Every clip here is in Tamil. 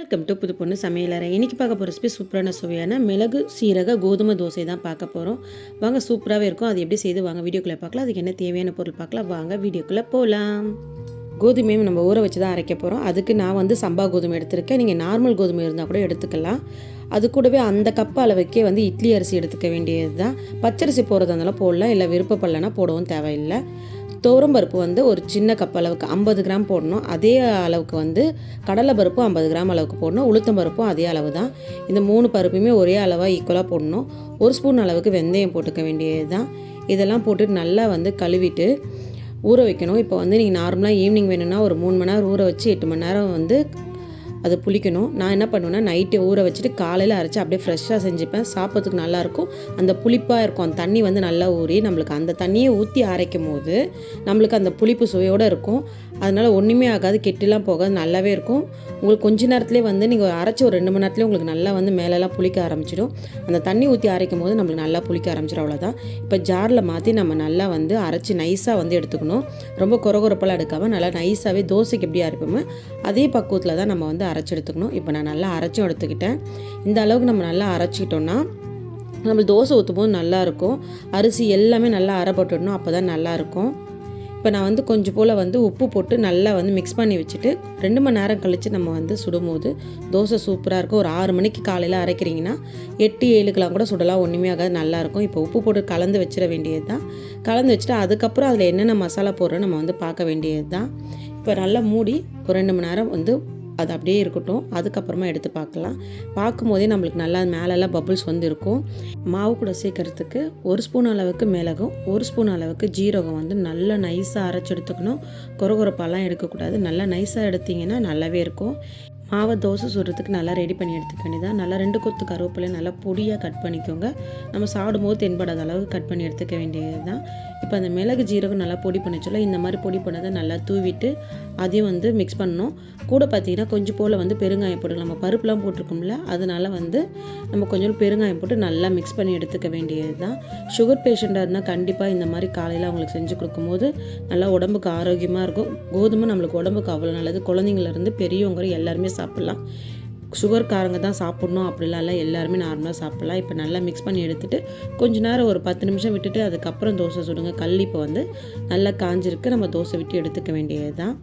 வெல்கம் டு புது பொண்ணு சமையலறை. இன்றைக்கி பார்க்க போகிற ரெசிபி சூப்பரான சுவையான மிளகு சீரக கோதுமை தோசை தான் பார்க்க போகிறோம் வாங்க சூப்பராகவே இருக்கும். அது எப்படி செய்து வாங்க வீடியோக்குள்ளே பார்க்கலாம். அதுக்கு என்ன தேவையான பொருள் பார்க்கலாம். வாங்க வீடியோக்குள்ளே போகலாம் கோதுமையும் நம்ம ஊற வச்சு தான் அரைக்க போகிறோம் அதுக்கு நான் வந்து சம்பா கோதுமை எடுத்திருக்கேன். நீங்கள் நார்மல் கோதுமை இருந்தால் கூட எடுத்துக்கலாம். அது கூடவே அந்த கப் அளவுக்கே வந்து இட்லி அரிசி எடுத்துக்க வேண்டியது தான் பச்சரிசி போடுறதா இருந்தாலும் போடலாம். இல்லை விருப்பப்படலைன்னா போடவும் தேவையில்லை. துவரம் பருப்பு வந்து ஒரு சின்ன கப் அளவுக்கு ஐம்பது கிராம் போடணும். அதே அளவுக்கு வந்து கடலை பருப்பும் ஐம்பது கிராம் அளவுக்கு போடணும். உளுத்தம் பருப்பும் அதே அளவு தான். இந்த மூணு பருப்புமே ஒரே அளவாக ஈக்குவலாக போடணும். ஒரு ஸ்பூன் அளவுக்கு வெந்தயம் போட்டுக்க வேண்டியது தான் இதெல்லாம் போட்டு நல்லா வந்து கழுவிட்டு ஊற வைக்கணும். இப்போ வந்து நீங்கள் நார்மலாக ஈவினிங் வேணும்னா ஒரு மூணு மணி நேரம் ஊற வச்சு எட்டு மணி நேரம் வந்து அது புளிக்கணும். நான் என்ன பண்ணுவேன்னா நைட்டு ஊற வச்சுட்டு காலையில் அரைச்சி அப்படியே ஃப்ரெஷ்ஷாக செஞ்சுப்பேன். சாப்பிட்றதுக்கு நல்லாயிருக்கும் அந்த புளிப்பாக இருக்கும். அந்த தண்ணி வந்து நல்லா ஊறி நம்மளுக்கு அந்த தண்ணியை ஊற்றி அரைக்கும் போது நம்மளுக்கு அந்த புளிப்பு சுவையோடு இருக்கும். அதனால் ஒன்றுமே ஆகாது. கெட்டிலாம் போகாது. நல்லாவே இருக்கும். உங்களுக்கு கொஞ்ச நேரத்துலேயே வந்து நீங்கள் அரைச்சி ஒரு ரெண்டு மணி நேரத்துலேயே உங்களுக்கு நல்லா வந்து மேலெல்லாம் புளிக்க ஆரம்பிச்சிடும். அந்த தண்ணி ஊற்றி அரைக்கும் போது நம்மளுக்கு நல்லா புளிக்க ஆரம்பிச்சிடும். அவ்வளோதான் இப்போ ஜாரில் மாற்றி நம்ம நல்லா வந்து அரைச்சி நைஸாக வந்து எடுத்துக்கணும். ரொம்ப குறகுறப்பெல்லாம் எடுக்காமல் நல்லா நைஸாகவே தோசைக்கு எப்படி அரைப்போமோ அதே பக்குவத்தில் தான் நம்ம வந்து அரைச்சி எடுத்துக்கணும் இப்போ நான் நல்லா அரைச்சும் எடுத்துக்கிட்டேன். இந்த அளவுக்கு நம்ம நல்லா அரைச்சிக்கிட்டோன்னா நம்ம தோசை ஊற்றும் போது நல்லாயிருக்கும் அரிசி எல்லாமே நல்லா அரைப்பட்டுடணும் அப்போ தான் நல்லாயிருக்கும் இப்போ நான் வந்து கொஞ்சம் போல் வந்து உப்பு போட்டு நல்லா வந்து மிக்ஸ் பண்ணி வச்சுட்டு ரெண்டு மணி நேரம் கழித்து நம்ம வந்து சுடும்போது தோசை சூப்பராக இருக்கும். ஒரு ஆறு மணிக்கு காலையில் அரைக்கிறீங்கன்னா எட்டு ஏழுக்கெலாம் கூட சுடலாம் ஒன்றுமே ஆகாது நல்லாயிருக்கும் இப்போ உப்பு போட்டு கலந்து வச்சிட வேண்டியது தான் கலந்து வச்சுட்டு அதுக்கப்புறம் அதில் என்னென்ன மசாலா போடுறோம் நம்ம வந்து பார்க்க வேண்டியது தான் இப்போ நல்லா மூடி ஒரு ரெண்டு மணி நேரம் வந்து அது அப்படியே இருக்கட்டும். அதுக்கப்புறமா எடுத்து பார்க்கலாம். பார்க்கும்போதே நம்மளுக்கு நல்லா மேலெல்லாம் பபுள்ஸ் வந்து இருக்கும் மாவு கூட சேர்க்கறதுக்கு ஒரு ஸ்பூன் அளவுக்கு மிளகும் ஒரு ஸ்பூன் அளவுக்கு ஜீரகம் வந்து நல்லா நைஸாக அரைச்சி எடுத்துக்கணும். கொரகொரப்பாலாம் எடுக்கக்கூடாது. நல்லா நைஸாக எடுத்திங்கன்னா நல்லாவே இருக்கும். மாவை தோசை சுடுறதுக்கு நல்லா ரெடி பண்ணி எடுத்துக்க வேண்டியதான் நல்லா ரெண்டு கொத்து கருவேப்பிலையை நல்லா பொடியாக கட் பண்ணிக்கோங்க. நம்ம சாப்பிடும்போது தென்படாத அளவுக்கு கட் பண்ணி எடுத்துக்க வேண்டியது தான் இப்போ அந்த மிளகு ஜீரகம் நல்லா பொடி பண்ணிச்சோல இந்த மாதிரி பொடி பண்ணதை நல்லா தூவிட்டு அதையும் வந்து மிக்ஸ் பண்ணணும். கூட பார்த்தீங்கன்னா கொஞ்சம் போல் வந்து பெருங்காயம் போட்டு நம்ம பருப்புலாம் போட்டிருக்கோம்ல அதனால் வந்து நம்ம கொஞ்சம் பெருங்காயம் போட்டு நல்லா மிக்ஸ் பண்ணி எடுத்துக்க வேண்டியது தான் சுகர் பேஷண்ட்டாக இருந்தால் கண்டிப்பாக இந்த மாதிரி காலையில் அவங்களுக்கு செஞ்சு கொடுக்கும்போது நல்லா உடம்புக்கு ஆரோக்கியமாக இருக்கும். கோதுமை நம்மளுக்கு உடம்புக்கு அவ்வளோ நல்லது. குழந்தைங்கள்லேருந்து பெரியவங்க எல்லாருமே சாப்பிட்லாம். சுகர் காரங்க தான் சாப்பிட்ணும் அப்படிலாம் இல்லை எல்லாருமே நார்மலாக சாப்பிட்லாம். இப்போ நல்லா மிக்ஸ் பண்ணி எடுத்துகிட்டு கொஞ்ச நேரம் ஒரு பத்து நிமிஷம் விட்டுட்டு அதுக்கப்புறம் தோசை சுடுங்க. கல் இப்போ வந்து நல்லா காஞ்சிருக்கு. நம்ம தோசை விட்டு எடுத்துக்க வேண்டியது தான்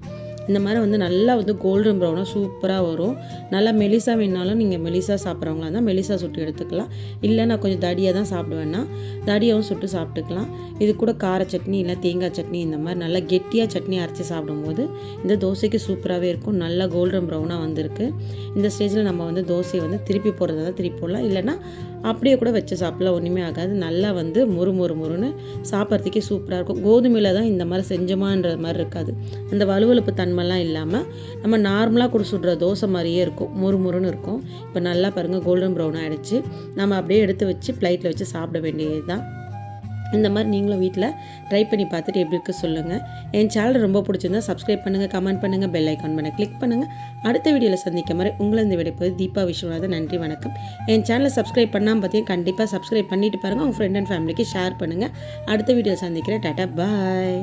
இந்த மாதிரி வந்து நல்லா வந்து கோல்டன் ப்ரௌனாக சூப்பராக வரும். நல்லா மெலிசா வேணாலும் நீங்கள் மெலிசா சாப்பிட்றவங்களா இருந்தால் மெலிசா சுட்டு எடுத்துக்கலாம். இல்லை நான் கொஞ்சம் தடியாக தான் சாப்பிடுவேன்னா தடியாகவும் சுட்டு சாப்பிட்டுக்கலாம். இது கூட கார சட்னி இல்லை தேங்காய் சட்னி இந்த மாதிரி நல்லா கெட்டியாக சட்னி அரைச்சி சாப்பிடும்போது இந்த தோசைக்கு சூப்பராகவே இருக்கும். நல்லா கோல்டன் ப்ரௌனாக வந்திருக்கு. இந்த ஸ்டேஜில் நம்ம வந்து தோசையை வந்து திருப்பி போடுறதா தான் திருப்பி போடலாம். இல்லைன்னா அப்படியே கூட வச்சு சாப்பிடலாம். ஒன்றுமே ஆகாது. நல்லா வந்து முறு முறு முறுன்னு சாப்பிட்றதுக்கே சூப்பராக இருக்கும். கோதுமையில் தான் இந்த மாதிரி செஞ்சோமான்ற மாதிரி இருக்காது. அந்த வலுவலுப்பு தன்மைலாம் இல்லாமல் நம்ம நார்மலாக கூட சுடுற தோசை மாதிரியே இருக்கும். முறுமுறுன்னு இருக்கும். இப்போ நல்லா பாருங்கள் கோல்டன் ப்ரௌன் ஆகிடுச்சு நம்ம அப்படியே எடுத்து வச்சு ப்ளைட்டில் வச்சு சாப்பிட வேண்டியது தான் இந்த மாதிரி நீங்களும் வீட்டில் ட்ரை பண்ணி பார்த்துட்டு எப்படி இருக்கு சொல்லுங்கள் என் சேனல் ரொம்ப பிடிச்சிருந்தா சப்ஸ்கிரைப் பண்ணுங்கள் கமெண்ட் பண்ணுங்கள் பெல் ஐக்கான் பண்ண கிளிக் பண்ணுங்கள் அடுத்த வீடியோவில் சந்திக்க மாதிரி உங்களை இந்த விடைப்பது தீபா விஸ்வநாதன் நன்றி வணக்கம். என் சேனலை சப்ஸ்கிரைப் பண்ணாமல் பார்த்தீங்கன்னா கண்டிப்பாக சப்ஸ்கிரைப் பண்ணிட்டு பாருங்கள் உங்கள் ஃப்ரெண்ட் அண்ட் ஃபேமிலிக்கு ஷேர் பண்ணுங்கள் அடுத்த வீடியோவில் சந்திக்கிறேன். டாட்டா பாய்